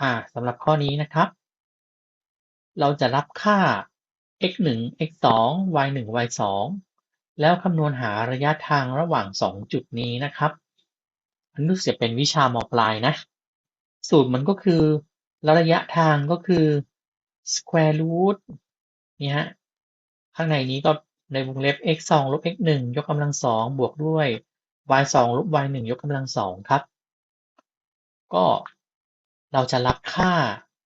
อ่าสำหรับข้อนี้นะครับ เราจะรับค่า x 1 x 2 y 1 y 2แล้วคำนวณหาระยะทางระหว่าง 2 จุดนี้นะครับอันนี้รู้สึกจะเป็นวิชามปลายนะ สูตรมันก็คือระยะทางก็คือ square root นี่ฮะข้างในนี้ก็ในวงเล็บ x 2ลบ x 1ยกกำลังสองบวกด้วย y 2ลบ y 1ยกกำลังสองครับ ก็ เราจะรับค่า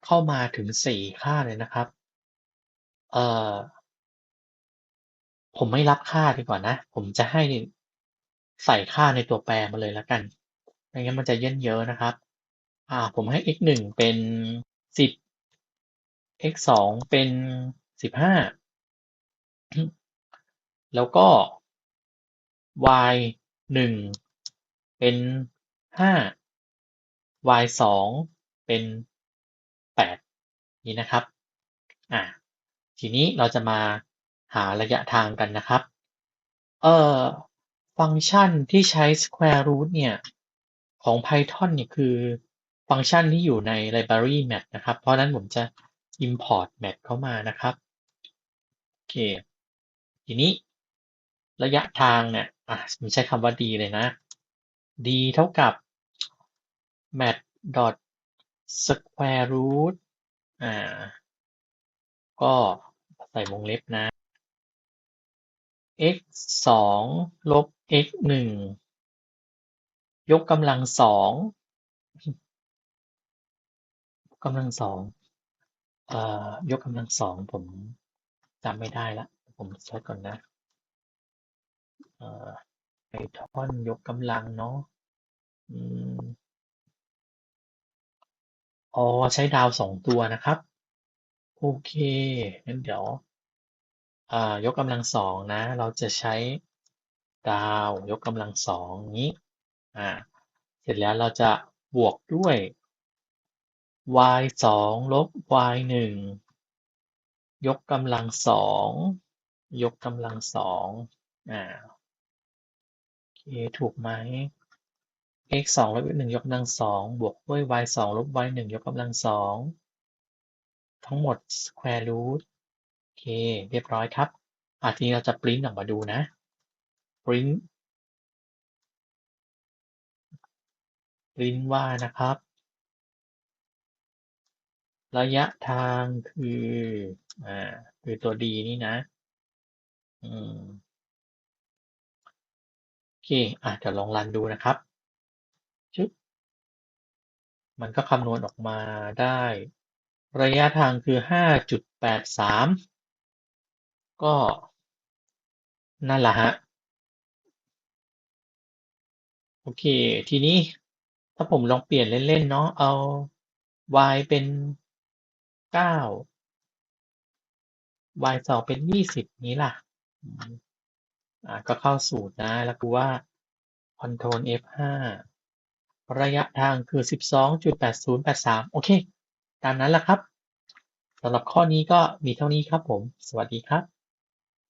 เข้ามาถึง4ค่าเลยนะครับ เอ่อ ผมไม่รับค่าดีกว่านะ ผมจะให้ใส่ค่าในตัวแปรมาเลยแล้วกัน ไม่งั้นมันจะเยินเยอะนะครับ อ่า ผมให้ x 1เป็น10 x 2เป็น15แล้วก็ y 1เป็น5 y 2 เป็น8นี้นะครับอ่าทีนี้เราจะมาหาระยะทางกันนะครับ เอ่อฟังก์ชันที่ใช้ square root เนี่ย ของ Python เนี่ยคือฟังก์ชันที่อยู่ใน library mat นะครับ เพราะฉะนั้นผมจะ import mat เข้ามานะครับ โอเค ทีนี้ระยะทางเนี่ยอะผมใช้คำว่า d เลยนะ d เท่ากับ mat dot square root อ่า ก็ใส่วงเล็บนะ x สองลบ x หนึ่งยกกำลังสองกำลังสองเอ่อยกกำลังสองผมจำไม่ได้ละ ผมเช็คก่อนนะเอ่อไพทอนยกกำลังเนาะอืม อ๋อ ใช้ดาวสองตัวนะครับ โอเคงั้นเดี๋ยวอ่ายกกำลังสองนะ เราจะใช้ดาวยกกำลังสองนี้อ่าเสร็จแล้วเราจะบวกด้วย y สองลบ y หนึ่งยกกำลังสองยกกำลังสองอ่าโอเคถูกไหม x สองลบ x หนึ่งยกกำลังสองบวกด้วย y สองลบ y หนึ่งยกกำลังสองทั้งหมด square root โอเค เรียบร้อยครับอะทีนี้เราจะปริ้นออกมาดูนะปริ้นปริ้นว่านะครับ ระยะทางคืออ่าคือตัว d นี่นะอืมโอเคอะเดี๋ยวลองรันดูนะครับ ชึบมันก็คำนวณออกมาได้ ระยะทางคือ 5.83 ก็นั่นแหละฮะ โอเค ทีนี้ถ้าผมลองเปลี่ยนเล่น ๆ เนาะเอา y เป็น 9 y สองเป็น 20 นี้ล่ะอ่าก็เข้าสูตรนะ แล้วกูว่า Ctrl F5 ระยะทางคือ 12.8083 โอเค ตามนั้นแหละครับสำหรับข้อนี้ก็มีเท่านี้ครับผม สวัสดีครับ